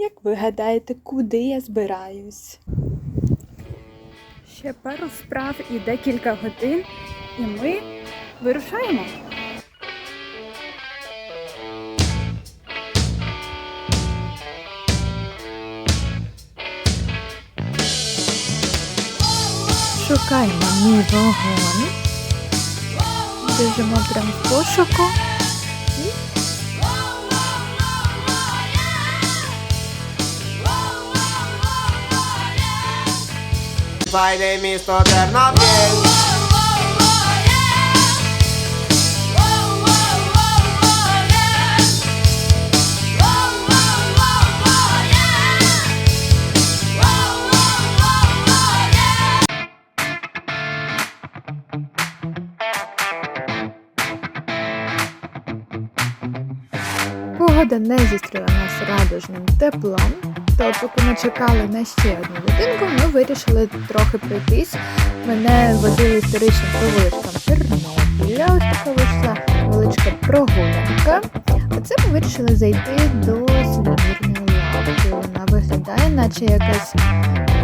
Як ви гадаєте, куди я збираюсь? Ще пару справ і декілька годин, і ми вирушаємо. Шукаємо мій вагон. Біжимо прямо в пошуку. Файне місто Тернопіль Погода не зустріла нас радужним теплом, то поки ми чекали на ще одну годинку, ми вирішили трохи пройтись. Мене водили історичним вуличкам Тернопіля. Ось така вийшла величка прогулянка. А це ми вирішили зайти до сувенірної лавки. Вона виглядає, наче якась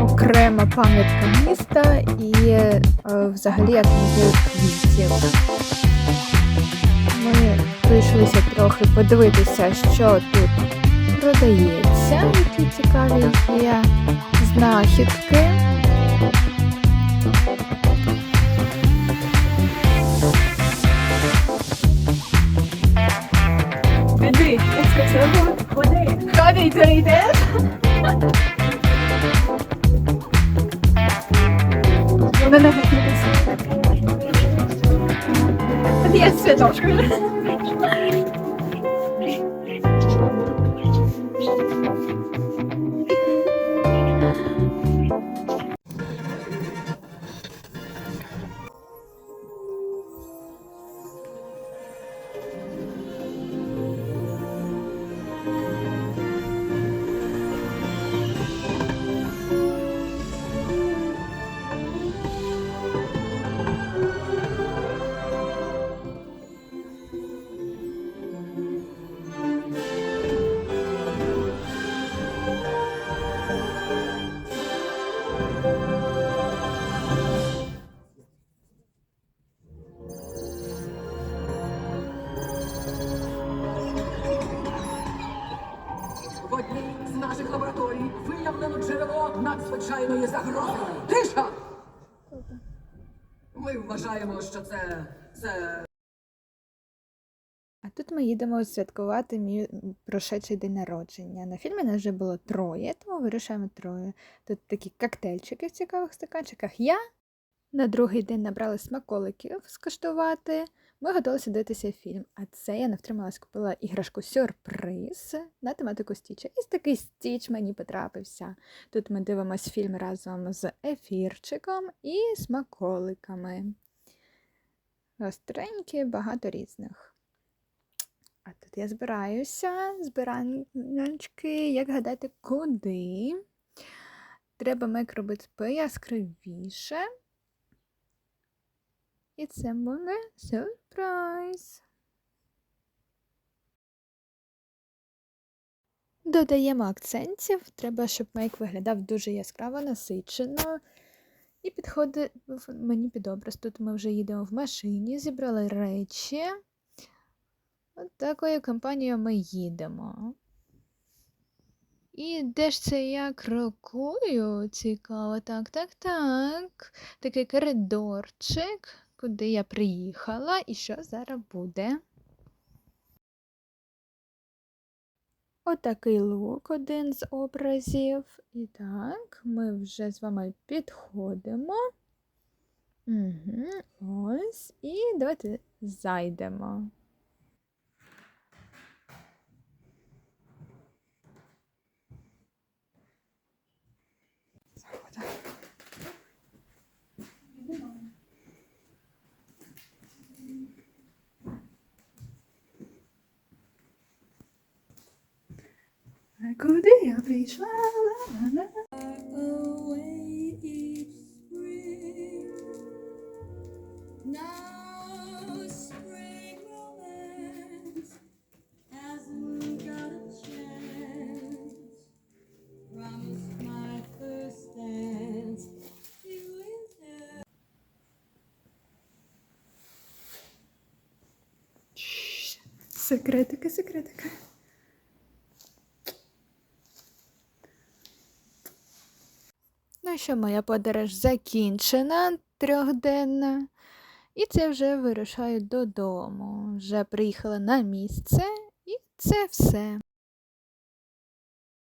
окрема пам'ятка міста і е, взагалі як музей квітів. Ми прийшлися трохи подивитися, що тут продається, які цікаві є знахідки. Я сказала, куди? Куди ти не виходить. Є святочку. Наших лабораторій виявлено джерело надзвичайної загрози. Тиша! Ми вважаємо, що це. це. А тут ми їдемо святкувати мій прошедший день народження. На фільмі нас вже було троє, тому вирішаємо троє. Тут такі коктейльчики в цікавих стаканчиках. Я на другий день набрала смаколиків скуштувати. Ми готувалися дивитися фільм. А це я не втрималась, купила іграшку сюрприз на тематику Стіча. І такий стіч мені потрапився. Тут ми дивимося фільм разом з ефірчиком і смаколиками. Остренькі, багато різних. А тут я збираюся, збираночки, як гадати, куди? Треба мек робити пояскравіше. І це буде сюрприз. Додаємо акцентів. Треба, щоб мейк виглядав дуже яскраво, насичено. І підходить мені під образ. Тут ми вже їдемо в машині, зібрали речі. От такою компанією ми їдемо. І де ж це я крокую? Цікаво. Так, так, так. Такий коридорчик, куди я приїхала, і що зараз буде? Отакий лук один з образів. І так, ми вже з вами підходимо. Угу, ось. І давайте зайдемо. куди я прийшла. Секретика, секретика. Що, моя подорож закінчена трьохденна. І це вже вирушаю додому. Вже приїхала на місце, і це все.